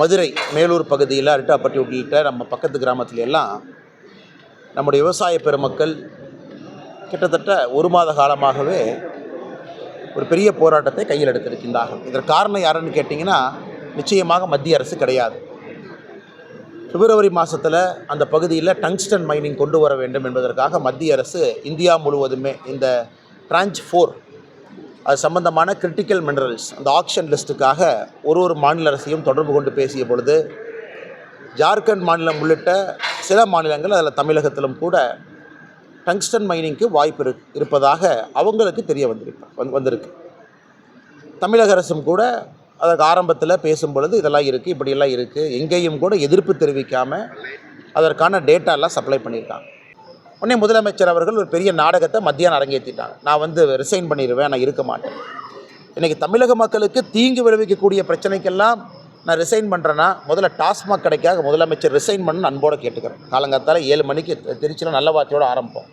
மதுரை மேலூர் பகுதியில் அரிட்டாப்பட்டி உள்ளிட்ட நம்ம பக்கத்து கிராமத்தில் எல்லாம் நம்முடைய விவசாய பெருமக்கள் கிட்டத்தட்ட ஒரு மாத காலமாகவே ஒரு பெரிய போராட்டத்தை கையில் எடுத்திருக்கின்றார்கள். இதற்கு காரணம் யாருன்னு கேட்டிங்கன்னா நிச்சயமாக மத்திய அரசு கிடையாது. பிப்ரவரி மாதத்தில் அந்த பகுதியில் டங்ஸ்டன் மைனிங் கொண்டு வர வேண்டும் என்பதற்காக மத்திய அரசு இந்தியா முழுவதுமே இந்த டிரான்ச் ஃபோர் அது சம்பந்தமான கிரிட்டிக்கல் மினரல்ஸ் அந்த ஆக்ஷன் லிஸ்ட்டுக்காக ஒரு ஒரு மாநில அரசையும் தொடர்பு கொண்டு பேசிய பொழுது ஜார்க்கண்ட் மாநிலம் உள்ளிட்ட சில மாநிலங்கள் அதில் தமிழகத்திலும் கூட டங்ஸ்டன் மைனிங்க்கு வாய்ப்பு இரு இருப்பதாக அவங்களுக்கு தெரிய வந்திருக்கு வந் வந்திருக்கு. தமிழக அரசும் கூட அதற்கு ஆரம்பத்தில் பேசும் பொழுது இதெல்லாம் இருக்குது இப்படியெல்லாம் இருக்குது எங்கேயும் கூட எதிர்ப்பு தெரிவிக்காமல் அதற்கான டேட்டாலாம் சப்ளை பண்ணியிருக்காங்க. உடனே முதலமைச்சர் அவர்கள் ஒரு பெரிய நாடகத்தை மத்தியானம் அரங்கேற்றிட்டாங்க. நான் வந்து ரிசைன் பண்ணிடுவேன் நான் இருக்க மாட்டேன். இன்றைக்கி தமிழக மக்களுக்கு தீங்கு விளைவிக்கக்கூடிய பிரச்சனைக்கெல்லாம் நான் ரிசைன் பண்ணுறேன்னா முதல்ல டாஸ்மாக் கடைக்காக முதலமைச்சர் ரிசைன் பண்ணு அன்போடு கேட்டுக்கிறேன். காலங்காத்தால் ஏழு மணிக்கு திருச்சியில் நல்ல வார்த்தையோடு ஆரம்பிப்போம்.